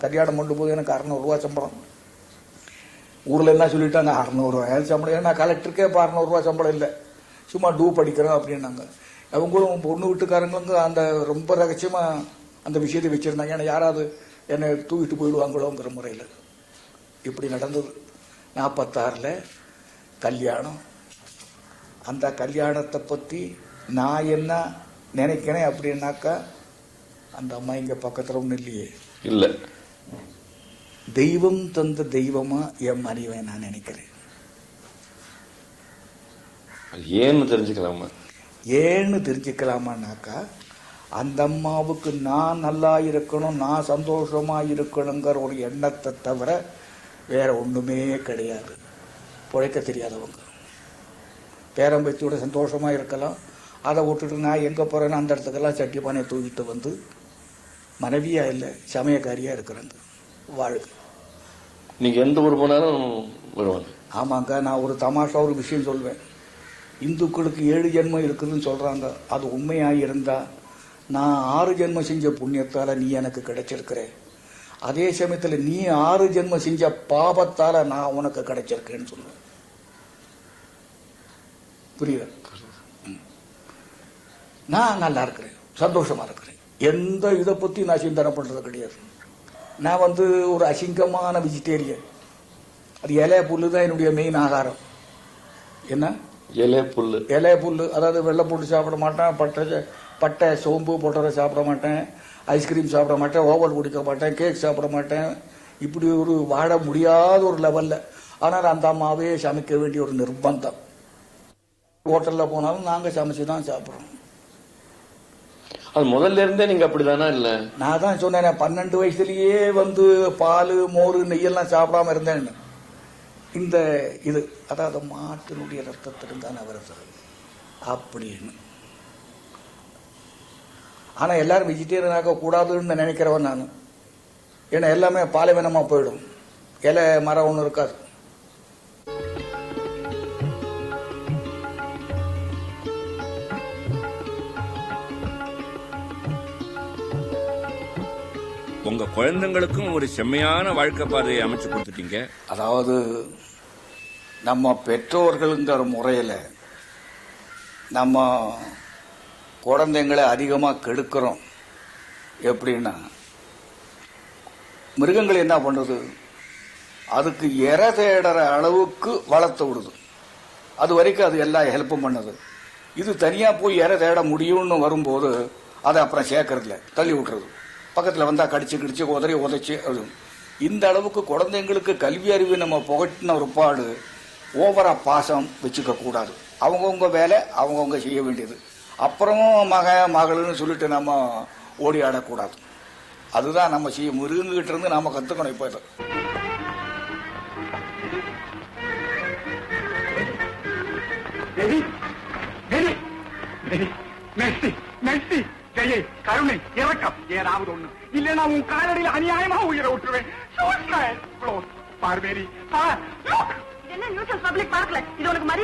கல்யாணம் கொண்டு போது எனக்கு அறநூறுரூவா சம்பளம். ஊரில் என்ன சொல்லிட்டாங்க? அறநூறுவா. சம்பளம்? ஏன்னா கலெக்டருக்கே இப்போ அறநூறுவா சம்பளம் இல்லை. சும்மா டூ படிக்கிறோம் அப்படின்னாங்க. அவங்களும் பொண்ணு வீட்டுக்காரங்களுங்க அந்த ரொம்ப ரகசியமாக அந்த விஷயத்தை வச்சுருந்தாங்க. ஏன்னா யாராவது என்னை தூக்கிட்டு போயிடுவாங்களோங்கிற முறையில். இப்படி நடந்தது. நாற்பத்தாறில் கல்யாணம். அந்த கல்யாணத்தை பற்றி நான் என்ன நினைக்கிறேன் அப்படின்னாக்கா அந்த அம்மா இங்கே பக்கத்தில் ஒன்றும் இல்லையே. இல்லை. தெய்வம் தந்த தெய்வமா என் மனைவை நான் நினைக்கிறேன். ஏன்னு தெரிஞ்சுக்கலாமா? ஏன்னு தெரிஞ்சுக்கலாமான்னாக்கா அந்த அம்மாவுக்கு நான் நல்லா இருக்கணும் நான் சந்தோஷமா இருக்கணுங்கிற ஒரு எண்ணத்தை தவிர வேற ஒண்ணுமே கிடையாது. பிழைக்க தெரியாதவங்க. பேரம்பத்தியோட சந்தோஷமா இருக்கலாம். அதை விட்டுட்டு நான் எங்க போறேன்னு அந்த இடத்துக்கெல்லாம் சட்டி பானையை தூக்கிட்டு வந்து மனைவியா இல்லை சமயக்காரியா இருக்கிறாங்க வாழ்க்கை நீங்க எந்த ஊர் போனாலும் வருவாங்க. ஆமாங்க நான் ஒரு தமாஷா ஒரு விஷயம் சொல்வேன். இந்துக்களுக்கு ஏழு ஜென்மம் இருக்குதுன்னு சொல்றாங்க. அது உண்மையாக இருந்தா நான் ஆறு ஜென்மம் செஞ்ச புண்ணியத்தால நீ எனக்கு கிடைச்சிருக்கிறேன் அதே சமயத்தில் நீ ஆறு ஜென்மம் செஞ்ச பாபத்தால நான் உனக்கு கிடைச்சிருக்கேன்னு சொல்லுவேன். புரியுதா? ம். நான் நல்லா இருக்கிறேன். சந்தோஷமா இருக்கிறேன். எந்த இதை பத்தி நான் சிந்தனை பண்றது கிடையாது. நான் வந்து ஒரு அசிங்கமான வெஜிடேரியன் அது இலை புல்லு தான் என்னுடைய மெயின் ஆகாரம். என்ன? இலை புல்லு. இலை புல்லு அதாவது வெள்ளை புல்லு சாப்பிட மாட்டேன் பட்டை பட்டை சோம்பு பொட்டரை சாப்பிட மாட்டேன் ஐஸ்கிரீம் சாப்பிட மாட்டேன் ஓவல் குடிக்க மாட்டேன் கேக் சாப்பிட மாட்டேன். இப்படி ஒரு வாழ முடியாத ஒரு லெவல்ல ஆனால் அந்த அம்மாவே சமைக்க வேண்டிய ஒரு நிர்பந்தம். ஹோட்டல்ல போனாலும் நாங்க சமைச்சு தான் சாப்பிடுறோம். அது முதல்ல இருந்தே நீங்க அப்படிதானா இல்ல? நான் தான் சொன்னேன் பன்னெண்டு வயசுலயே வந்து பால் மோர் நெய்யெல்லாம் சாப்பிடாம இருந்தேன்னு. இந்த இது அதாவது மாட்டினுடைய ரத்தத்திலும் தானே வருது அப்படின்னு. ஆனா எல்லாரும் வெஜிடேரியன் ஆக கூடாதுன்னு நினைக்கிறவன் நான். ஏன்னா எல்லாமே பாலைவனமா போயிடும். இலை மரம் ஒன்றும் இருக்காது. உங்க குழந்தைங்களுக்கும் ஒரு செம்மையான வாழ்க்கை பாதையை அமைச்சு கொடுத்துட்டீங்க. அதாவது நம்ம பெற்றோர்களுங்கிற முறையில் நம்ம குழந்தைங்களை அதிகமாக கெடுக்கிறோம். எப்படின்னா மிருகங்கள் என்ன பண்ணுது? அதுக்கு இற தேடுற அளவுக்கு வளர்த்து விடுது. அது வரைக்கும் அது எல்லா ஹெல்ப்பும் பண்ணுது. இது தனியாக போய் எரை தேட முடியும்னு வரும்போது அதை அப்புறம் சேர்க்கறதில்ல. தள்ளி விட்டுறது பக்கத்தில் வந்தால் கடிச்சு கிடிச்சு உதறி உதைச்சு இந்த அளவுக்கு குழந்தைங்களுக்கு கல்வி அறிவு நம்ம புகட்டின ஒரு பாடு ஓவரா பாசம் வச்சுக்க கூடாது. அவங்கவுங்க வேலை அவங்கவுங்க செய்ய வேண்டியது. அப்புறமும் மக மகள்னு சொல்லிட்டு நம்ம ஓடி ஆடக்கூடாது அதுதான் நம்ம செய்ய முருகங்கிட்ட இருந்து நாம கத்துக்கணும் இப்போ இதை. வெரி கருணை இறக்கம் ஏதாவது ஒண்ணு. இல்லைன்னா உன் காலடியில் அநியாயமா உயிரை விட்டுருவேன் க்ளோஸ் பார்வேரி. என்ன நியூஸ் பப்ளிக் பார்க்கல. இது உனக்கு மரியாதை